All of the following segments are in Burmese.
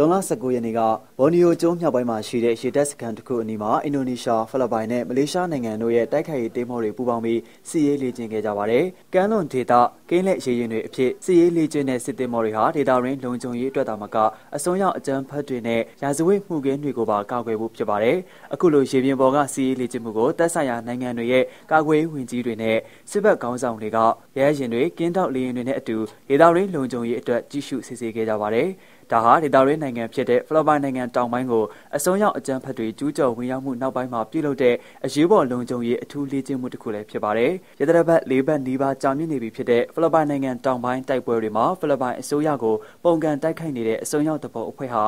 ဇွန်လ19ရက်နေ့ကဘော်နီယိုကျွန်းမြောက်ပိုင်းမှာရှိတဲ့ရေတပ်စခန်းတစ်ခုအနီးမှာအင်ဒိုနီးရှားဖိလစ်ပိုင်နဲ့မလေးရှားနိုင်ငံတို့ရဲ့တိုက်ခိုက်ရေးတေးမောတွေပူးပေါင်းပြီးစစ်ရေးလေ့ကျင့်ခဲ့ကြပါတယ်။ကမ်းလွန်ဒေသကင်းလက်ရေရင်တွေအဖြစ်စစ်ရေးလေ့ကျင့်တဲ့စစ်တေးမောတွေဟာဒေသရင်းလုံခြုံရေးအတွက်သာမကအစွန်းရောက်အကြမ်းဖက်တွေနဲ့ရာဇဝတ်မှုခင်းတွေကိုပါကာကွယ်ဖို့ဖြစ်ပါတယ်။အခုလိုရေပြင်ပေါ်ကစစ်ရေးလေ့ကျင့်မှုကိုတပ်ဆိုင်ရာနိုင်ငံတွေရဲ့ကာကွယ်ရေးဝန်ကြီးတွေနဲ့စစ်ဘက်ခေါင်းဆောင်တွေကရဲရင်တွေကင်းတောက်လေရင်တွေနဲ့အတူဒေသရင်းလုံခြုံရေးအတွက်ကြီးစုစစ်ဆေးခဲ့ကြပါတယ်။ ဒါဟာဒေသရင်းနိုင်ငံဖြစ်တဲ့ဖိလစ်ပိုင်နိုင်ငံတောင်ပိုင်းကိုအစွန်းရောက်အကြမ်းဖက်တွေကျူးကျော်ဝင်ရောက်မှုနောက်ပိုင်းမှာပြုလုပ်တဲ့အရေးပေါ်လုံခြုံရေးအထူးလေ့ကျင့်မှုတစ်ခုလည်းဖြစ်ပါတယ်။ရသရဘတ်၄ဘတ်နီးပါးကြာမြင့်နေပြီဖြစ်တဲ့ဖိလစ်ပိုင်နိုင်ငံတောင်ပိုင်းတိုက်ပွဲတွေမှာဖိလစ်ပိုင်အစိုးရကိုပုံကန်တိုက်ခိုက်နေတဲ့အစွန်းရောက်တဘောအဖွဲ့ဟာ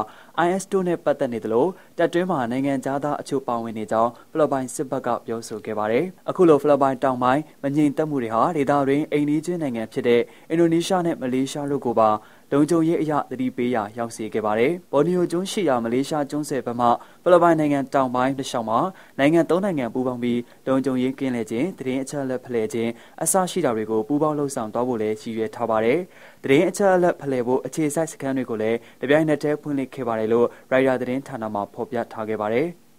IS တို့နဲ့ပတ်သက်နေသလိုတပ်တွင်းမှာနိုင်ငံသားအချို့ပါဝင်နေကြောင်းဖိလစ်ပိုင်စစ်ဘက်ကပြောဆိုခဲ့ပါတယ်။အခုလိုဖိလစ်ပိုင်တောင်ပိုင်းမငြိမ်သက်မှုတွေဟာဒေသတွင်းအိမ်နီးချင်းနိုင်ငံဖြစ်တဲ့အင်ဒိုနီးရှားနဲ့မလေးရှားတို့ကိုပါ လုံခြုံရေးအရာသတိပေးရာရောက်စေခဲ့ပါတယ်။ဘော်နီယိုကျွန်းရှိရာမလေးရှားကျွန်းဆယ်ဘက်မှဖိလစ်ပိုင်နိုင်ငံတောင်ပိုင်းတစ်လျှောက်မှာနိုင်ငံသုံးနိုင်ငံပူးပေါင်းပြီးလုံခြုံရေးကင်းလှည့်ခြင်းတရင်အချက်အလက်ဖလှယ်ခြင်းအစရှိတာတွေကိုပူးပေါင်းလှုပ်ဆောင်သွားဖို့လည်းရည်ရွယ်ထားပါတယ်။တရင်အချက်အလက်ဖလှယ်ဖို့အခြေစိုက်စခန်းတွေကိုလည်းတပြိုင်နက်တည်းဖွင့်လှစ်ခဲ့ပါတယ်လို့ရိုက်တာသတင်းဌာနမှဖော်ပြထားခဲ့ပါတယ်။